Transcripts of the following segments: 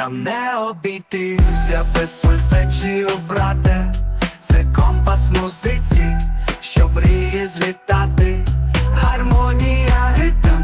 нам не обійтися без сольфеджіо, брате, це компас музиці, щоб мрії злітати, гармонія, ритм,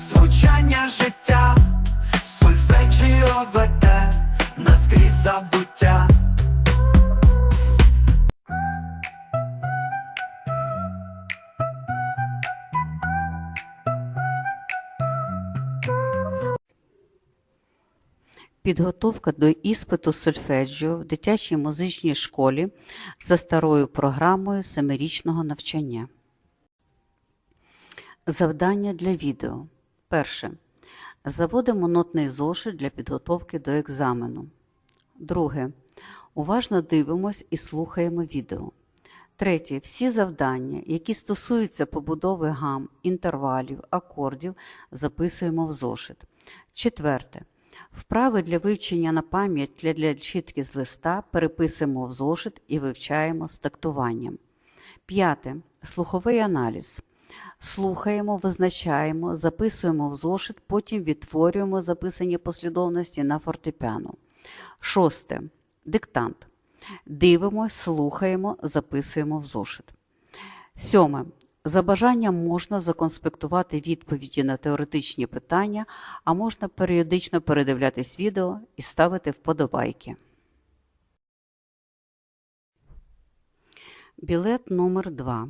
звучання життя, сольфеджіо веде наскрізь забуття. Підготовка до іспиту сольфеджіо в дитячій музичній школі за старою програмою семирічного навчання. Завдання для відео. Перше. Заводимо нотний зошит для підготовки до екзамену. Друге. Уважно дивимось і слухаємо відео. Третє. Всі завдання, які стосуються побудови гам, інтервалів, акордів, записуємо в зошит. Четверте. Вправи для вивчення на пам'ять для, для чітки з листа переписуємо в зошит і вивчаємо з тактуванням. П'яте. Слуховий аналіз. Слухаємо, визначаємо, записуємо в зошит, потім відтворюємо записані послідовності на фортепіано. Шосте. Диктант. Дивимось, слухаємо, записуємо в зошит. Сьоме. За бажанням можна законспектувати відповіді на теоретичні питання, а можна періодично передивлятись відео і ставити вподобайки. Білет номер 2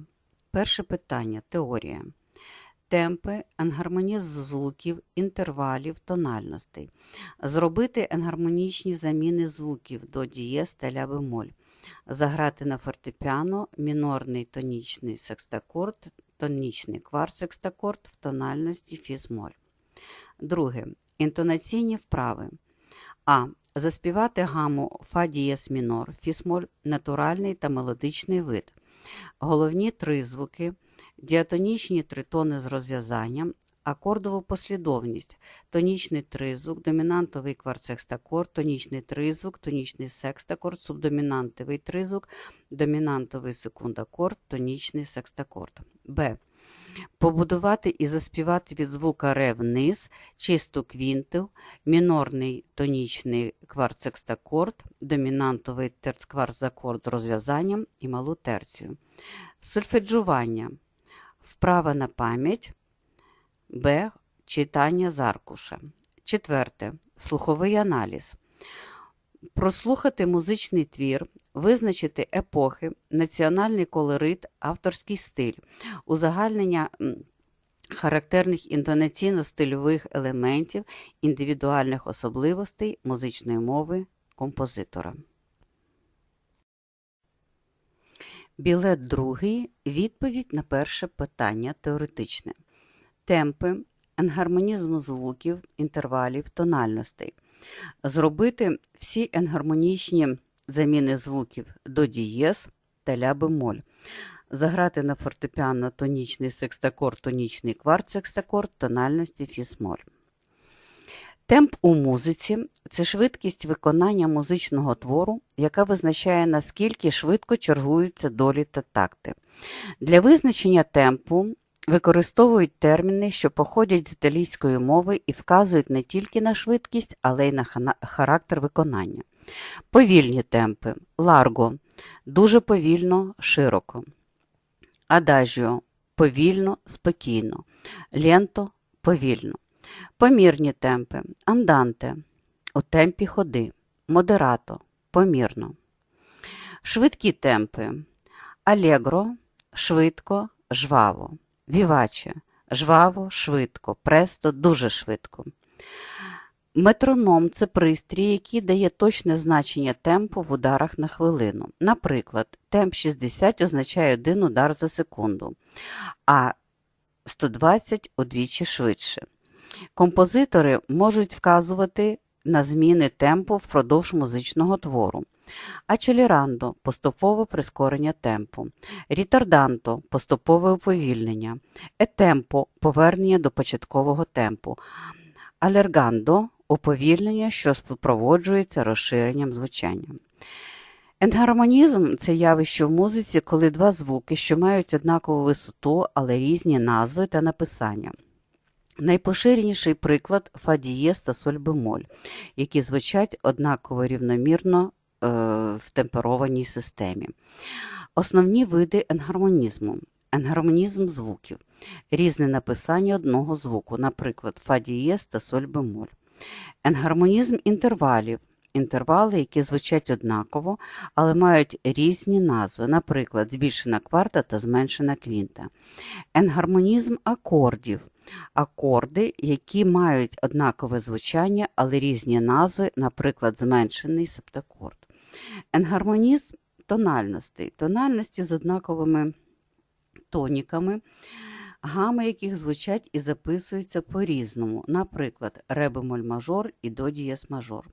Перше питання. Теорія. Темпи, енгармонізм звуків, інтервалів, тональностей. Зробити енгармонічні заміни звуків до дієз та ля бемоль. Заграти на фортепіано мінорний тонічний секстакорд, тонічний кварт-секстакорд в тональності фізмоль. Друге. Інтонаційні вправи. А. Заспівати гаму фа дієс мінор, фізмоль натуральний та мелодичний вид. Головні тризвуки, діатонічні тритони з розв'язанням, акордову послідовність, тонічний тризвук, домінантовий кварцекстакорд, тонічний тризвук, тонічний секстакорд, субдомінантовий тризвук, домінантовий секундакорд, тонічний секстакорд. Б. Побудувати і заспівати від звука ре вниз, чисту квінту, мінорний тонічний кварцекстакорд, домінантовий терцкварцакорд з розв'язанням і малу терцію. Сольфеджування. Вправа на пам'ять. Б. Читання з аркуша. Четверте. Слуховий аналіз. Прослухати музичний твір, визначити епохи, національний колорит, авторський стиль, узагальнення характерних інтонаційно-стильових елементів, індивідуальних особливостей музичної мови композитора. Білет другий. Відповідь на перше питання теоретичне. Темпи, енгармонізм звуків, інтервалів, тональностей. Зробити всі енгармонічні заміни звуків до дієз та ля бемоль. Заграти на фортепіано тонічний секстакорд, тонічний кварт-секстакорд, тональності фізмоль. Темп у музиці це швидкість виконання музичного твору, яка визначає, наскільки швидко чергуються долі та такти. Для визначення темпу використовують терміни, що походять з італійської мови і вказують не тільки на швидкість, але й на характер виконання. Повільні темпи ларго дуже повільно, широко. Адажіо повільно, спокійно. Ленто повільно. Помірні темпи анданте у темпі ходи. Модерато помірно. Швидкі темпи алегро швидко, жваво. Віваче жваво, швидко, престо дуже швидко. Метроном це пристрій, який дає точне значення темпу в ударах на хвилину. Наприклад, темп 60 означає один удар за секунду, а 120 удвічі швидше. Композитори можуть вказувати на зміни темпу впродовж музичного твору. Ачелірандо поступове прискорення темпу, рітарданто поступове уповільнення, етемпо повернення до початкового темпу, алергандо уповільнення, що супроводжується розширенням звучання. Енгармонізм це явище в музиці, коли два звуки, що мають однакову висоту, але різні назви та написання. Найпоширеніший приклад фа дієз та соль бемоль, які звучать однаково рівномірно в темперованій системі. Основні види енгармонізму. Енгармонізм звуків. Різне написання одного звуку, наприклад, фа дієз та соль бемоль. Енгармонізм інтервалів. Інтервали, які звучать однаково, але мають різні назви, наприклад, збільшена кварта та зменшена квінта. Енгармонізм акордів. Акорди, які мають однакове звучання, але різні назви, наприклад, зменшений септакорд. Енгармонізм тональностей. Тональності з однаковими тоніками, гами яких звучать і записуються по-різному, наприклад, ре бемоль мажор і до дієс мажор.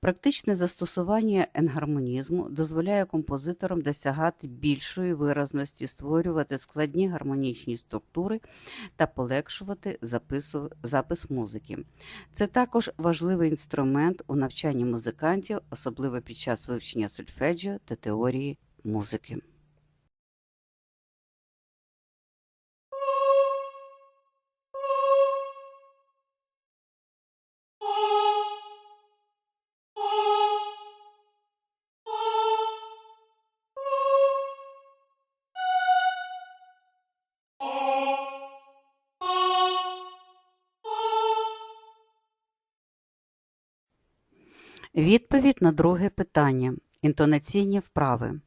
Практичне застосування енгармонізму дозволяє композиторам досягати більшої виразності, створювати складні гармонічні структури та полегшувати запису, запис музики. Це також важливий інструмент у навчанні музикантів, особливо під час вивчення сольфеджіо та теорії музики. Відповідь на друге питання. Інтонаційні вправи.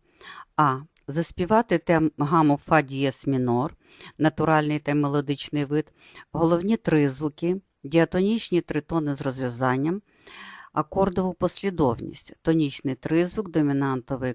А. Заспівати тем гаму фа дієс мінор, натуральний та мелодичний вид, головні тризвуки, діатонічні тритони з розв'язанням, акордову послідовність, тонічний тризвук, домінантовий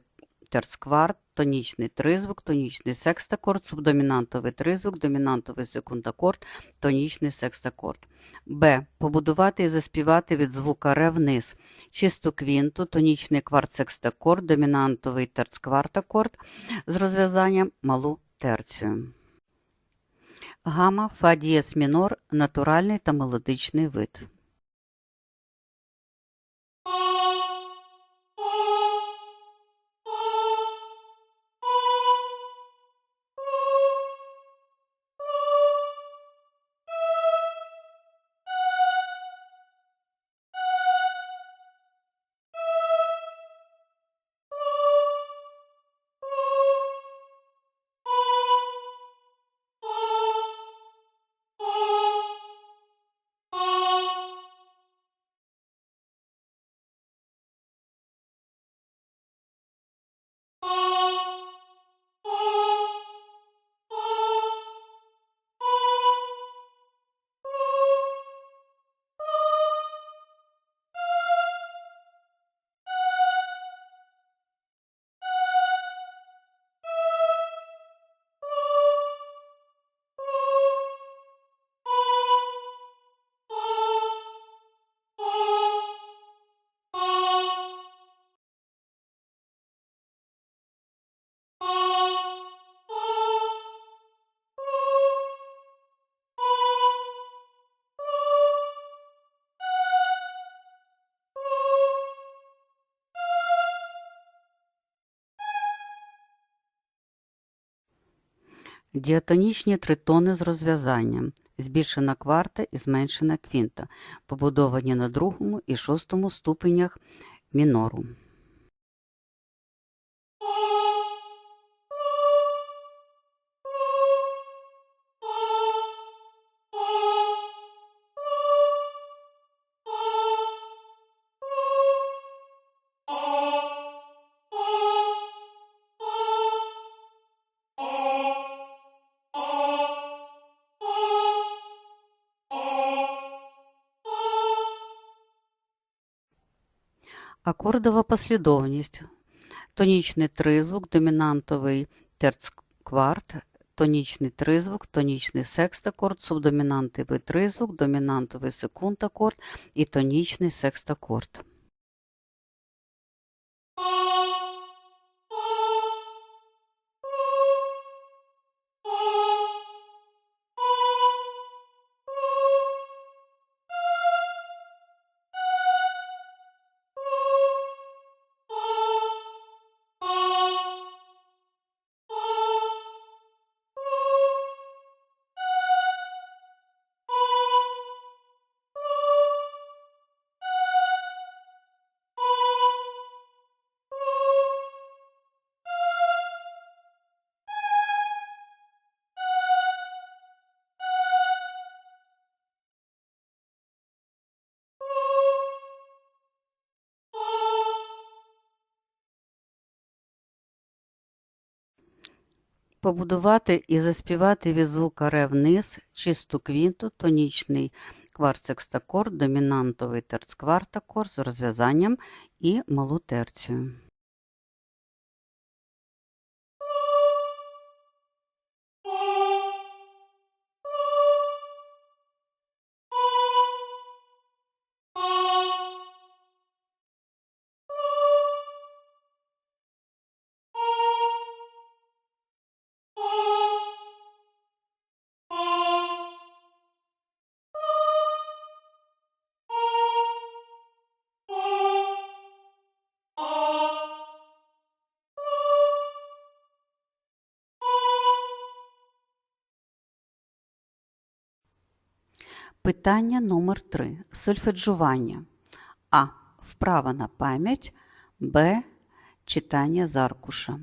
терскварт, тонічний тризвук, тонічний секстакорд, субдомінантовий тризвук, домінантовий секундакорд, тонічний секстакорд. Б. Побудувати і заспівати від звука ре вниз. Чисту квінту, тонічний кварт секстакорд, домінантовий терцквартакорд з розв'язанням малу терцію. Гама фа дієс мінор натуральний та мелодичний вид. Діатонічні тритони з розв'язанням, збільшена кварта і зменшена квінта, побудовані на другому і шостому ступенях мінору. Акордова послідовність. Тонічний тризвук, домінантовий терцкварт, тонічний тризвук, тонічний секстакорд, субдомінантовий тризвук, домінантовий секундакорд і тонічний секстакорд. Побудувати і заспівати від звука ре вниз, чисту квінту, тонічний кварцекстакорд, домінантовий терцквартакорд з розв'язанням і малу терцію. Питання номер 3 Сольфеджування. А. Вправа на пам'ять. Б. Читання з аркуша.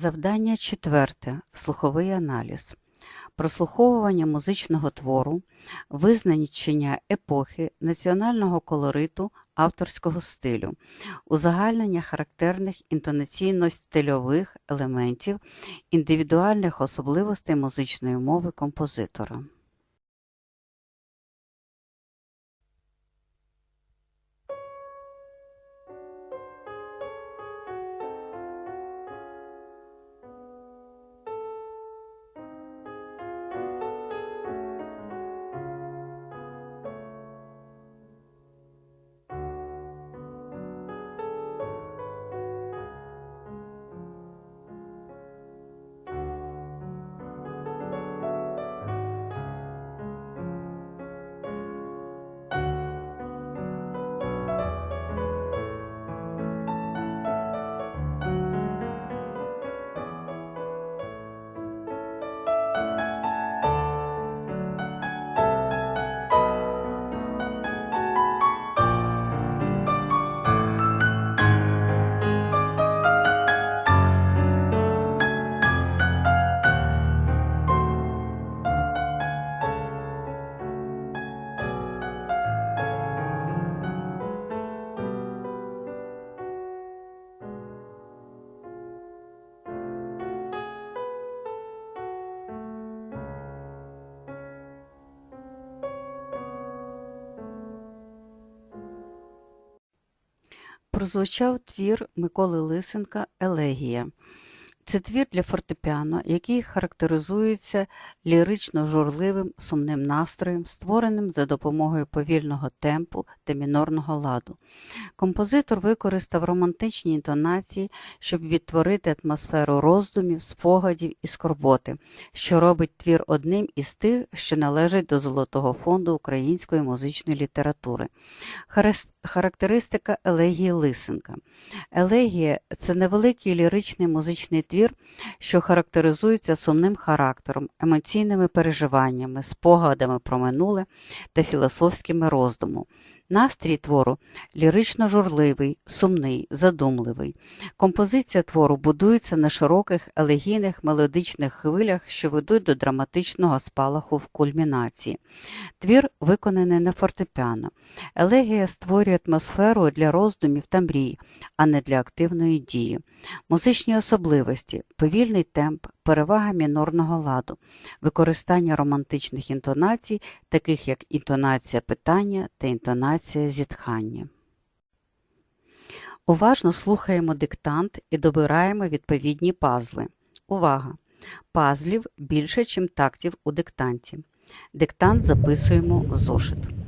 Завдання четверте. Слуховий аналіз. Прослуховування музичного твору, визначення епохи, національного колориту, авторського стилю, узагальнення характерних інтонаційно-стильових елементів, індивідуальних особливостей музичної мови композитора. Прозвучав твір Миколи Лисенка Елегія. Це твір для фортепіано, який характеризується лірично-журливим сумним настроєм, створеним за допомогою повільного темпу та мінорного ладу. Композитор використав романтичні інтонації, щоб відтворити атмосферу роздумів, спогадів і скорботи, що робить твір одним із тих, що належать до Золотого фонду української музичної літератури. Характеристика елегії Лисенка. Елегія це невеликий ліричний музичний твір, що характеризується сумним характером, емоційними переживаннями, спогадами про минуле та філософськими роздуму. Настрій твору лірично-журливий, сумний, задумливий. Композиція твору будується на широких елегійних мелодичних хвилях, що ведуть до драматичного спалаху в кульмінації. Твір виконаний на фортепіано. Елегія створює атмосферу для роздумів та мрій, а не для активної дії. Музичні особливості, повільний темп, перевага мінорного ладу, використання романтичних інтонацій, таких як інтонація питання та інтонація зітхання. Уважно слухаємо диктант і добираємо відповідні пазли. Увага! Пазлів більше, ніж тактів у диктанті. Диктант записуємо в зошит.